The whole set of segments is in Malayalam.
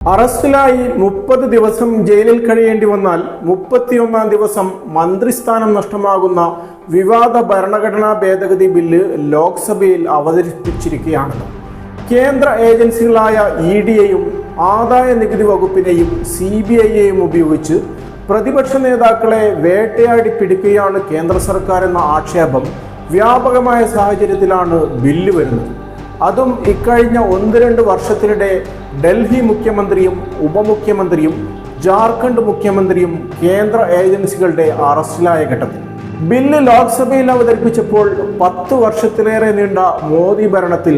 അറസ്റ്റിലായി മുപ്പത് ദിവസം ജയിലിൽ കഴിയേണ്ടി വന്നാൽ മുപ്പത്തിയൊന്നാം ദിവസം മന്ത്രിസ്ഥാനം നഷ്ടമാകുന്ന വിവാദ ഭരണഘടനാ ഭേദഗതി ബില്ല് ലോക്സഭയിൽ അവതരിപ്പിച്ചിരിക്കുകയാണ്. കേന്ദ്ര ഏജൻസികളായ ഇ ഡിയെയും ആദായ നികുതി വകുപ്പിനെയും സി ബി ഐയെയും ഉപയോഗിച്ച് പ്രതിപക്ഷ നേതാക്കളെ വേട്ടയാടി പിടിക്കുകയാണ് കേന്ദ്ര സർക്കാർ എന്ന ആക്ഷേപം വ്യാപകമായ സാഹചര്യത്തിലാണ് ബില്ല് വരുന്നത്. അതും ഇക്കഴിഞ്ഞ ഒന്ന് രണ്ട് വർഷത്തിനിടെ ഡൽഹി മുഖ്യമന്ത്രിയും ഉപമുഖ്യമന്ത്രിയും ജാർഖണ്ഡ് മുഖ്യമന്ത്രിയും കേന്ദ്ര ഏജൻസികളുടെ അറസ്റ്റിലായ ഘട്ടത്തിൽ. ബില്ല് ലോക്സഭയിൽ അവതരിപ്പിച്ചപ്പോൾ പത്ത് വർഷത്തിലേറെ നീണ്ട മോദി ഭരണത്തിൽ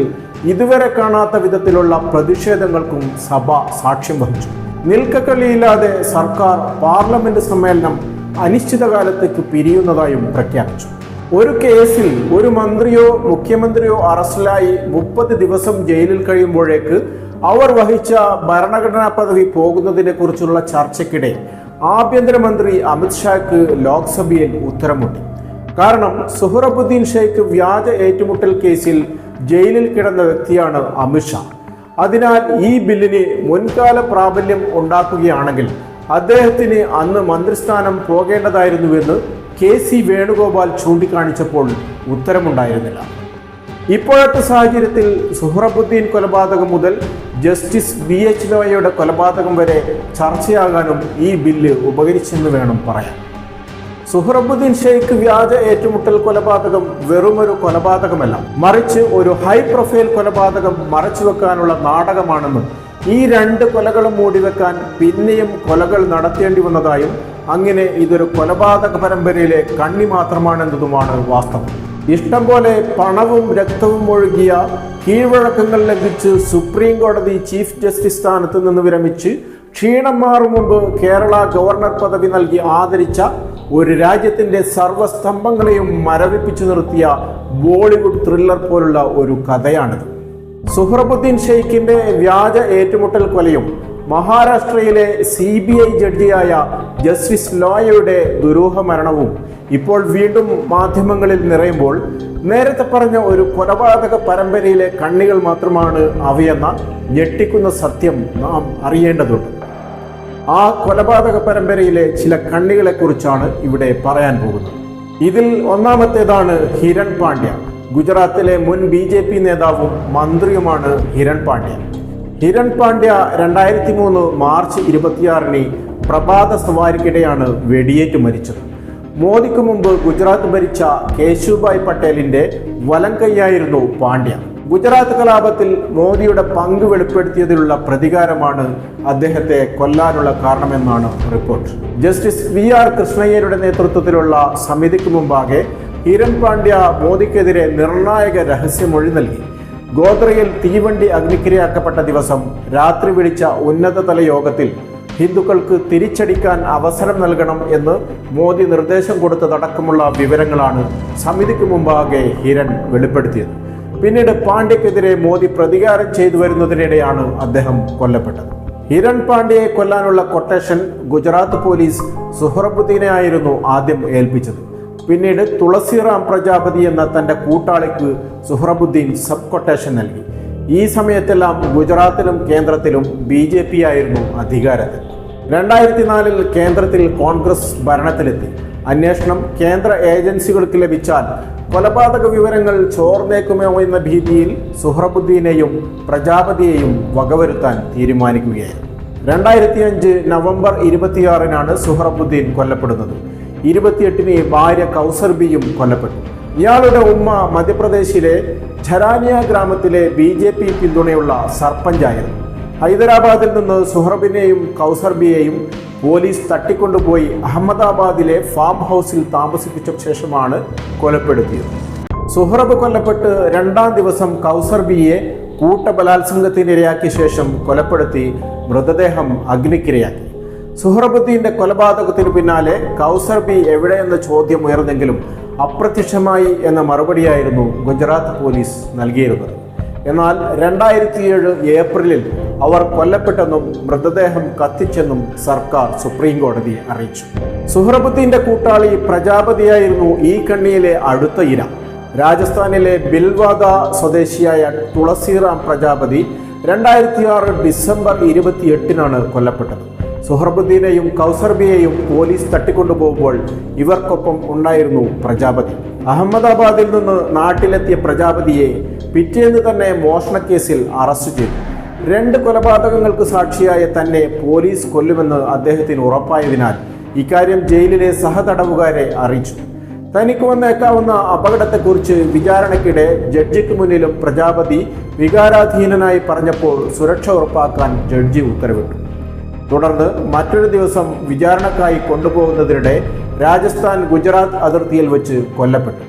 ഇതുവരെ കാണാത്ത വിധത്തിലുള്ള പ്രതിഷേധങ്ങൾക്കും സഭ സാക്ഷ്യം വഹിച്ചു. നിൽക്കക്കള്ളിയില്ലാതെ സർക്കാർ പാർലമെന്റ് സമ്മേളനം അനിശ്ചിതകാലത്തേക്ക് പിരിയുന്നതായും പ്രഖ്യാപിച്ചു. ഒരു കേസിൽ ഒരു മന്ത്രിയോ മുഖ്യമന്ത്രിയോ അറസ്റ്റിലായി മുപ്പത് ദിവസം ജയിലിൽ കഴിയുമ്പോഴേക്ക് അവർ വഹിച്ച ഭരണഘടനാ പദവി പോകുന്നതിനെ കുറിച്ചുള്ള ചർച്ചയ്ക്കിടെ ആഭ്യന്തരമന്ത്രി അമിത്ഷാക്ക് ലോക്സഭയിൽ ഉത്തരമുട്ടി. കാരണം സുഹറബുദ്ദീൻ ഷെയ്ഖ് വ്യാജ ഏറ്റുമുട്ടൽ കേസിൽ ജയിലിൽ കിടന്ന വ്യക്തിയാണ് അമിത്ഷാ അതിനാൽ ഈ ബില്ലിന് മുൻകാല പ്രാബല്യം ഉണ്ടാക്കുകയാണെങ്കിൽ അദ്ദേഹത്തിന് അന്ന് മന്ത്രിസ്ഥാനം പോകേണ്ടതായിരുന്നുവെന്ന് കെ സി വേണുഗോപാൽ ചൂണ്ടിക്കാണിച്ചപ്പോൾ ഉത്തരമുണ്ടായിരുന്നില്ല. ഇപ്പോഴത്തെ സാഹചര്യത്തിൽ സുഹ്റബുദ്ദീൻ കൊലപാതകം മുതൽ ജസ്റ്റിസ് ബി എച്ച് ലോയയുടെ കൊലപാതകം വരെ ചർച്ചയാകാനും ഈ ബില്ല് ഉപകരിച്ചെന്ന് വേണം പറയാൻ. സുഹ്റബുദ്ദീൻ ഷെയ്ഖ് വ്യാജ ഏറ്റുമുട്ടൽ കൊലപാതകം വെറുമൊരു കൊലപാതകമല്ല മറിച്ച് ഒരു ഹൈ പ്രൊഫൈൽ കൊലപാതകം മറച്ചുവെക്കാനുള്ള നാടകമാണെന്നും ഈ രണ്ട് കൊലകളും മൂടിവെക്കാൻ പിന്നെയും കൊലകൾ നടത്തേണ്ടി വന്നതായും അങ്ങനെ ഇതൊരു കൊലപാതക പരമ്പരയിലെ കണ്ണി മാത്രമാണെന്നതുമാണ് വാസ്തവം. ഇഷ്ടം പോലെ പണവും രക്തവും ഒഴുകിയ കീഴ്വഴക്കങ്ങൾ ലംഘിച്ച് സുപ്രീം കോടതി ചീഫ് ജസ്റ്റിസ് സ്ഥാനത്ത് നിന്ന് വിരമിച്ച് ക്ഷീണം മാറും മുമ്പ് കേരള ഗവർണർ പദവി നൽകി ആദരിച്ച ഒരു രാജ്യത്തിന്റെ സർവസ്തംഭങ്ങളെയും മരവിപ്പിച്ചു നിർത്തിയ ബോളിവുഡ് ത്രില്ലർ പോലുള്ള ഒരു കഥയാണിത്. സുഹ്റബുദ്ദീൻ ഷെയ്ഖിന്റെ വ്യാജ ഏറ്റുമുട്ടൽ കൊലയും മഹാരാഷ്ട്രയിലെ സി ബി ഐ ജഡ്ജിയായ ജസ്റ്റിസ് ലോയയുടെ ദുരൂഹ മരണവും ഇപ്പോൾ വീണ്ടും മാധ്യമങ്ങളിൽ നിറയുമ്പോൾ നേരത്തെ പറഞ്ഞ ഒരു കൊലപാതക പരമ്പരയിലെ കണ്ണികൾ മാത്രമാണ് അവയെന്ന ഞെട്ടിക്കുന്ന സത്യം നാം അറിയേണ്ടതുണ്ട്. ആ കൊലപാതക പരമ്പരയിലെ ചില കണ്ണികളെക്കുറിച്ചാണ് ഇവിടെ പറയാൻ പോകുന്നത്. ഇതിൽ ഒന്നാമത്തേതാണ് ഹിരൺ പാണ്ഡ്യ. ഗുജറാത്തിലെ മുൻ ബി നേതാവും മന്ത്രിയുമാണ് ഹിരൺ പാണ്ഡ്യ. ഹിരൺ പാണ്ഡ്യ രണ്ടായിരത്തി മൂന്ന് മാർച്ച് ഇരുപത്തിയാറിന് പ്രഭാത സവാരിക്കിടെയാണ് വെടിയേറ്റ് മരിച്ചത്. മോദിക്ക് മുമ്പ് ഗുജറാത്ത് ഭരിച്ച കേശുഭായ് പട്ടേലിന്റെ വലം കൈയായിരുന്നു പാണ്ഡ്യ. ഗുജറാത്ത് കലാപത്തിൽ മോദിയുടെ പങ്ക് വെളിപ്പെടുത്തിയതിലുള്ള പ്രതികാരമാണ് അദ്ദേഹത്തെ കൊല്ലാനുള്ള കാരണമെന്നാണ് റിപ്പോർട്ട്. ജസ്റ്റിസ് വി ആർ കൃഷ്ണയ്യരുടെ നേതൃത്വത്തിലുള്ള സമിതിക്ക് മുമ്പാകെ ഹിരൺ പാണ്ഡ്യ മോദിക്കെതിരെ നിർണായക രഹസ്യമൊഴി നൽകി. ഗോദ്രയിൽ തീവണ്ടി അഗ്നിക്കിരയാക്കപ്പെട്ട ദിവസം രാത്രി വിളിച്ച ഉന്നതതല യോഗത്തിൽ ഹിന്ദുക്കൾക്ക് തിരിച്ചടിക്കാൻ അവസരം നൽകണം എന്ന് മോദി നിർദ്ദേശം കൊടുത്തതടക്കമുള്ള വിവരങ്ങളാണ് സമിതിക്ക് മുമ്പാകെ ഹിരൺ വെളിപ്പെടുത്തിയത്. പിന്നീട് പാണ്ഡ്യക്കെതിരെ മോദി പ്രതികാരം ചെയ്തു വരുന്നതിനിടെയാണ് അദ്ദേഹം കൊല്ലപ്പെട്ടത്. ഹിരൺ പാണ്ഡ്യയെ കൊല്ലാനുള്ള കൊട്ടേഷൻ ഗുജറാത്ത് പോലീസ് സുഹറബുദ്ദീനെ ആയിരുന്നു ആദ്യം ഏൽപ്പിച്ചത്. പിന്നീട് തുളസിറാം പ്രജാപതി എന്ന തന്റെ കൂട്ടാളിക്ക് സുഹ്രബുദ്ദീൻ സബ് കൊട്ടേഷൻ നൽകി. ഈ സമയത്തെല്ലാം ഗുജറാത്തിലും കേന്ദ്രത്തിലും ബി ജെ പി ആയിരുന്നു അധികാരത്തിൽ. രണ്ടായിരത്തി നാലിൽ കേന്ദ്രത്തിൽ കോൺഗ്രസ് ഭരണത്തിലെത്തി. അന്വേഷണം കേന്ദ്ര ഏജൻസികൾക്ക് ലഭിച്ചാൽ കൊലപാതക വിവരങ്ങൾ ചോർന്നേക്കുമോ എന്ന ഭീതിയിൽ സുഹ്രബുദ്ദീനെയും പ്രജാപതിയെയും വകവരുത്താൻ തീരുമാനിക്കുകയായിരുന്നു. രണ്ടായിരത്തി അഞ്ച് നവംബർ ഇരുപത്തിയാറിനാണ് സുഹ്രബുദ്ദീൻ കൊല്ലപ്പെടുന്നത്. ഇരുപത്തിയെട്ടിന് ഭാര്യ കൗസർബിയും കൊല്ലപ്പെട്ടു. ഇയാളുടെ ഉമ്മ മധ്യപ്രദേശിലെ ഝരാനിയ ഗ്രാമത്തിലെ ബി ജെ പി പിന്തുണയുള്ള സർപ്പഞ്ചായിരുന്നു ഹൈദരാബാദിൽ നിന്ന് സുഹറബിനെയും കൗസർബിയെയും പോലീസ് തട്ടിക്കൊണ്ടുപോയി അഹമ്മദാബാദിലെ ഫാം ഹൗസിൽ താമസിപ്പിച്ച ശേഷമാണ് കൊലപ്പെടുത്തിയത്. സുഹറബ് കൊല്ലപ്പെട്ട് രണ്ടാം ദിവസം കൗസർബിയെ കൂട്ടബലാത്സംഗത്തിനിരയാക്കിയ ശേഷം കൊലപ്പെടുത്തി മൃതദേഹം അഗ്നിക്കിരയാക്കി. സുഹറബുദ്ദീന്റെ കൊലപാതകത്തിന് പിന്നാലെ കൗസർ ബി എവിടെയെന്ന ചോദ്യം ഉയർന്നെങ്കിലും അപ്രത്യക്ഷമായി എന്ന മറുപടിയായിരുന്നു ഗുജറാത്ത് പോലീസ് നൽകിയിരുന്നത്. എന്നാൽ രണ്ടായിരത്തിയേഴ് ഏപ്രിലിൽ അവർ കൊല്ലപ്പെട്ടെന്നും മൃതദേഹം കത്തിച്ചെന്നും സർക്കാർ സുപ്രീം കോടതി അറിയിച്ചു. സുഹറബുദ്ദീന്റെ കൂട്ടാളി പ്രജാപതിയായിരുന്നു ഈ കണ്ണിയിലെ അടുത്ത ഇര. രാജസ്ഥാനിലെ ബിൽവാദ സ്വദേശിയായ തുളസിറാം പ്രജാപതി രണ്ടായിരത്തി ആറ് ഡിസംബർ ഇരുപത്തിയെട്ടിനാണ് കൊല്ലപ്പെട്ടത്. സുഹർബുദ്ദീനെയും കൗസർബിയെയും പോലീസ് തട്ടിക്കൊണ്ടുപോകുമ്പോൾ ഇവർക്കൊപ്പം ഉണ്ടായിരുന്നു പ്രജാപതി. അഹമ്മദാബാദിൽ നിന്ന് നാട്ടിലെത്തിയ പ്രജാപതിയെ പിറ്റേന്ന് തന്നെ മോഷണക്കേസിൽ അറസ്റ്റ് ചെയ്തു. രണ്ട് കൊലപാതകങ്ങൾക്ക് സാക്ഷിയായ തന്നെ പോലീസ് കൊല്ലുമെന്ന് അദ്ദേഹത്തിന് ഉറപ്പായതിനാൽ ഇക്കാര്യം ജയിലിലെ സഹതടവുകാരെ അറിയിച്ചു. തനിക്ക് വന്നേക്കാവുന്ന അപകടത്തെക്കുറിച്ച് വിചാരണയ്ക്കിടെ ജഡ്ജിക്ക് മുന്നിലും പ്രജാപതി വികാരാധീനനായി പറഞ്ഞപ്പോൾ സുരക്ഷ ഉറപ്പാക്കാൻ ജഡ്ജി ഉത്തരവിട്ടു. തുടർന്ന് മറ്റൊരു ദിവസം വിചാരണക്കായി കൊണ്ടുപോകുന്നതിനിടെ രാജസ്ഥാൻ ഗുജറാത്ത് അതിർത്തിയിൽ വെച്ച് കൊല്ലപ്പെട്ടു.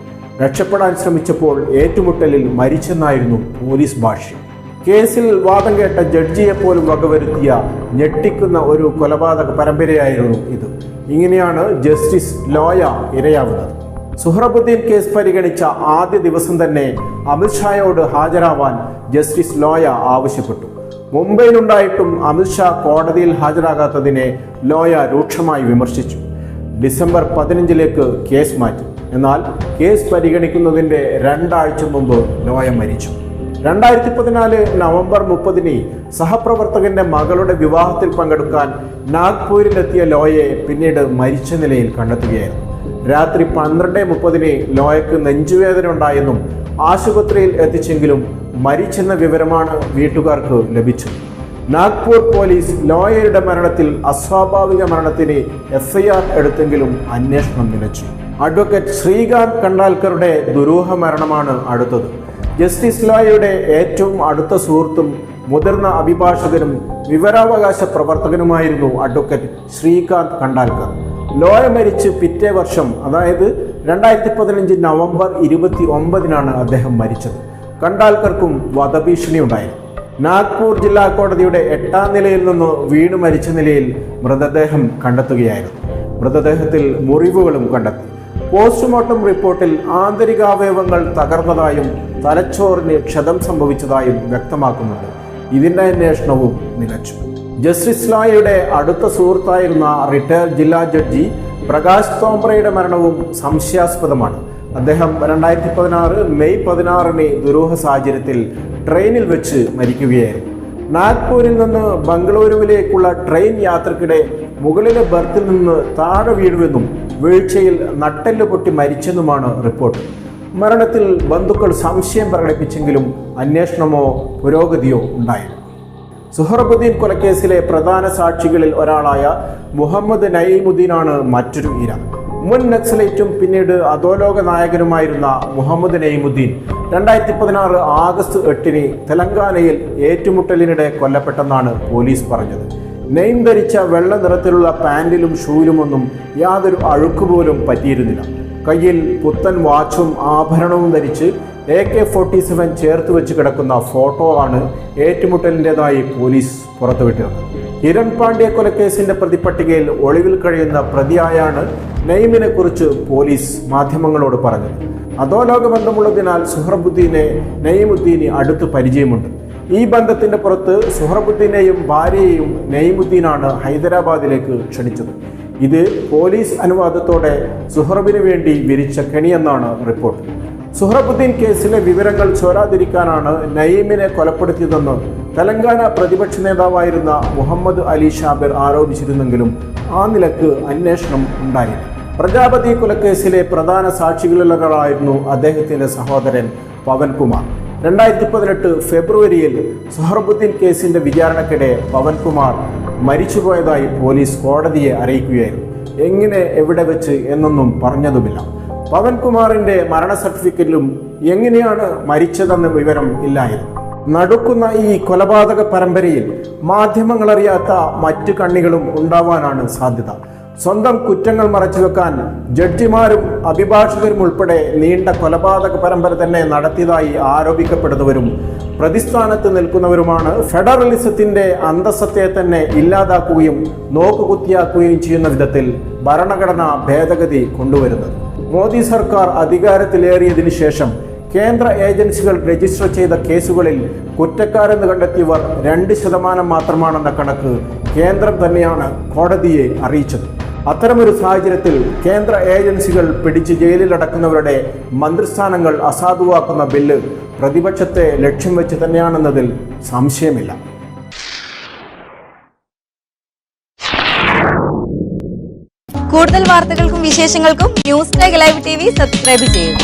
രക്ഷപ്പെടാൻ ശ്രമിച്ചപ്പോൾ ഏറ്റുമുട്ടലിൽ മരിച്ചെന്നായിരുന്നു പോലീസ് ഭാഷ്യം. കേസിൽ വാദം കേട്ട ജഡ്ജിയെപ്പോലും വകവരുത്തിയ ഞെട്ടിക്കുന്ന ഒരു കൊലപാതക പരമ്പരയായിരുന്നു ഇത്. ഇങ്ങനെയാണ് ജസ്റ്റിസ് ലോയ ഇരയാവുന്നത്. സുഹറബുദ്ദീൻ കേസ് പരിഗണിച്ച ആദ്യ ദിവസം തന്നെ അമിത്ഷായോട് ഹാജരാവാൻ ജസ്റ്റിസ് ലോയ ആവശ്യപ്പെട്ടു. മുംബൈയിലുണ്ടായിട്ടും അമിത്ഷാ കോടതിയിൽ ഹാജരാകാത്തതിനെ ലോയ രൂക്ഷമായി വിമർശിച്ചു. ഡിസംബർ പതിനഞ്ചിലേക്ക് കേസ് മാറ്റി. എന്നാൽ കേസ് പരിഗണിക്കുന്നതിന്റെ രണ്ടാഴ്ച മുമ്പ് ലോയ മരിച്ചു. രണ്ടായിരത്തി പതിനാല് നവംബർ മുപ്പതിന് സഹപ്രവർത്തകന്റെ മകളുടെ വിവാഹത്തിൽ പങ്കെടുക്കാൻ നാഗ്പൂരിലെത്തിയ ലോയയെ പിന്നീട് മരിച്ച നിലയിൽ കണ്ടെത്തുകയായിരുന്നു. രാത്രി പന്ത്രണ്ട് മുപ്പതിന് ലോയക്ക് നെഞ്ചുവേദന ഉണ്ടായെന്നും ആശുപത്രിയിൽ എത്തിച്ചെങ്കിലും മരിച്ചെന്ന വിവരമാണ് വീട്ടുകാർക്ക് ലഭിച്ചത്. നാഗ്പൂർ പോലീസ് ലോയറുടെ മരണത്തിൽ അസ്വാഭാവിക മരണത്തിന് എഫ്ഐആർ എടുത്തെങ്കിലും അന്വേഷണം നിലച്ചു. അഡ്വക്കേറ്റ് ശ്രീകാന്ത് കണ്ടാൽക്കറുടെ ദുരൂഹ മരണമാണ് അടുത്തത്. ജസ്റ്റിസ് ലോയയുടെ ഏറ്റവും അടുത്ത സുഹൃത്തും മുതിർന്ന അഭിഭാഷകനും വിവരാവകാശ പ്രവർത്തകനുമായിരുന്നു അഡ്വക്കേറ്റ് ശ്രീകാന്ത് കണ്ടാൽക്കർ. ലോയ മരിച്ച് പിറ്റേ വർഷം അതായത് രണ്ടായിരത്തി പതിനഞ്ച് നവംബർ ഇരുപത്തി ഒമ്പതിനാണ് അദ്ദേഹം മരിച്ചത്. കണ്ടാൽക്കർക്കും വധഭീഷണി ഉണ്ടായിരുന്നു നാഗ്പൂർ ജില്ലാ കോടതിയുടെ എട്ടാം നിലയിൽ നിന്ന് വീണ് മരിച്ച നിലയിൽ മൃതദേഹം കണ്ടെത്തുകയായിരുന്നു. മൃതദേഹത്തിൽ മുറിവുകളും കണ്ടെത്തി. പോസ്റ്റ്മോർട്ടം റിപ്പോർട്ടിൽ ആന്തരികാവയവങ്ങൾ തകർന്നതായും തലച്ചോറിന് ക്ഷതം സംഭവിച്ചതായും വ്യക്തമാക്കുന്നുണ്ട്. ഇതിന്റെ അന്വേഷണവും നിലച്ചു. ജസ്റ്റിസ് ലായയുടെ അടുത്ത സുഹൃത്തായിരുന്ന റിട്ടയർഡ് ജില്ലാ ജഡ്ജി പ്രകാശ് തോംബ്രയുടെ മരണവും സംശയാസ്പദമാണ്. അദ്ദേഹം രണ്ടായിരത്തി പതിനാറ് മെയ് പതിനാറിന് ദുരൂഹ സാഹചര്യത്തിൽ ട്രെയിനിൽ വെച്ച് മരിക്കുകയായിരുന്നു. നാഗ്പൂരിൽ നിന്ന് ബംഗളൂരുവിലേക്കുള്ള ട്രെയിൻ യാത്രക്കിടെ മുകളിലെ ബർത്തിൽ നിന്ന് താഴെ വീഴുവെന്നും വീഴ്ചയിൽ നട്ടെല്ല് പൊട്ടി മരിച്ചെന്നുമാണ് റിപ്പോർട്ട്. മരണത്തിൽ ബന്ധുക്കൾ സംശയം പ്രകടിപ്പിച്ചെങ്കിലും അന്വേഷണമോ പുരോഗതിയോ ഉണ്ടായില്ല. സുഹറബുദ്ദീൻ കൊലക്കേസിലെ പ്രധാന സാക്ഷികളിൽ ഒരാളായ മുഹമ്മദ് നയീമുദ്ദീനാണ് മറ്റൊരു ഇര മുൻ നക്സലേറ്റും പിന്നീട് അധോലോക നായകനുമായിരുന്ന മുഹമ്മദ് നയീമുദ്ദീൻ രണ്ടായിരത്തി പതിനാറ് ആഗസ്റ്റ് എട്ടിന് തെലങ്കാനയിൽ ഏറ്റുമുട്ടലിനിടെ കൊല്ലപ്പെട്ടെന്നാണ് പോലീസ് പറഞ്ഞത്. നെയിം ധരിച്ച വെള്ള നിറത്തിലുള്ള പാൻറിലും ഷൂയിലുമൊന്നും യാതൊരു അഴുക്കുപോലും പറ്റിയിരുന്നില്ല. കയ്യിൽ പുത്തൻ വാച്ചും ആഭരണവും ധരിച്ച് എ കെ ഫോർട്ടി സെവൻ ചേർത്ത് വെച്ച് കിടക്കുന്ന ഫോട്ടോ ആണ് ഏറ്റുമുട്ടലിന്റെതായി പോലീസ് പുറത്തുവിട്ടത് കിരൺ പാണ്ഡ്യ കൊലക്കേസിന്റെ പ്രതിപട്ടികയിൽ ഒളിവിൽ കഴിയുന്ന പ്രതിയായാണ് നെയ്മിനെ കുറിച്ച് പോലീസ് മാധ്യമങ്ങളോട് പറഞ്ഞത്. അധോലോക ബന്ധമുള്ളതിനാൽ സുഹ്റബുദ്ദീനെ നെയ്മുദ്ദീന് അടുത്ത് പരിചയമുണ്ട്. ഈ ബന്ധത്തിന്റെ പുറത്ത് സുഹ്റബുദ്ദീനെയും ഭാര്യയെയും നെയ്മുദ്ദീനാണ് ഹൈദരാബാദിലേക്ക് ക്ഷണിച്ചത്. ഇത് പോലീസ് അനുവാദത്തോടെ സുഹ്റബിന് വേണ്ടി വിരിച്ച കെണിയെന്നാണ് റിപ്പോർട്ട്. സുഹ്റബുദ്ദീൻ കേസിലെ വിവരങ്ങൾ ചോരാതിരിക്കാനാണ് നയീമിനെ കൊലപ്പെടുത്തിയതെന്ന് തെലങ്കാന പ്രതിപക്ഷ നേതാവായിരുന്ന മുഹമ്മദ് അലി ഷാബിർ ആരോപിച്ചിരുന്നെങ്കിലും ആ നിലയ്ക്ക് അന്വേഷണം ഉണ്ടായില്ല. പ്രജാപതി കൊലക്കേസിലെ പ്രധാന സാക്ഷികളിലൊരാളായിരുന്നു അദ്ദേഹത്തിന്റെ സഹോദരൻ പവൻകുമാർ രണ്ടായിരത്തി പതിനെട്ട് ഫെബ്രുവരിയിൽ സുഹർബുദ്ദീൻ കേസിന്റെ വിചാരണക്കിടെ പവൻകുമാർ മരിച്ചുപോയതായി പോലീസ് കോടതിയെ അറിയിക്കുകയായിരുന്നു. എങ്ങനെ എവിടെ വെച്ച് എന്നൊന്നും പറഞ്ഞതുമില്ല. പവൻകുമാറിന്റെ മരണ സർട്ടിഫിക്കറ്റിലും എങ്ങനെയാണ് മരിച്ചതെന്ന വിവരം ഇല്ലായിരുന്നു. നടക്കുന്ന ഈ കൊലപാതക പരമ്പരയിൽ മാധ്യമങ്ങൾ അറിയാത്ത മറ്റു കണ്ണികളും ഉണ്ടാവാനാണ് സാധ്യത. സ്വന്തം കുറ്റങ്ങൾ മറച്ചു വെക്കാൻ ജഡ്ജിമാരും അഭിഭാഷകരും ഉൾപ്പെടെ നീണ്ട കൊലപാതക പരമ്പര തന്നെ നടത്തിയതായി ആരോപിക്കപ്പെടുന്നവരും പ്രതിസ്ഥാനത്ത് നിൽക്കുന്നവരുമാണ് ഫെഡറലിസത്തിന്റെ അന്തസ്സത്തെ തന്നെ ഇല്ലാതാക്കുകയും നോക്കുകുത്തിയാക്കുകയും ചെയ്യുന്ന വിധത്തിൽ ഭരണഘടനാ ഭേദഗതി കൊണ്ടുവരുന്നത്. മോദി സർക്കാർ അധികാരത്തിലേറിയതിനു ശേഷം കേന്ദ്ര ഏജൻസികൾ രജിസ്റ്റർ ചെയ്ത കേസുകളിൽ കുറ്റക്കാരെന്ന് കണ്ടെത്തിയവർ രണ്ട് ശതമാനം മാത്രമാണെന്ന കണക്ക് കേന്ദ്രം തന്നെയാണ് കോടതിയെ അറിയിച്ചത്. അത്തരമൊരു സാഹചര്യത്തിൽ കേന്ദ്ര ഏജൻസികൾ പിടിച്ച് ജയിലിലടക്കുന്നവരുടെ മന്ത്രിസ്ഥാനങ്ങൾ അസാധുവാക്കുന്ന ബില്ല് പ്രതിപക്ഷത്തെ ലക്ഷ്യം വെച്ച് തന്നെയാണെന്നതിൽ സംശയമില്ല. കൂടുതൽ വാർത്തകൾക്കും വിശേഷങ്ങൾക്കും news live T V subscribe ചെയ്യുക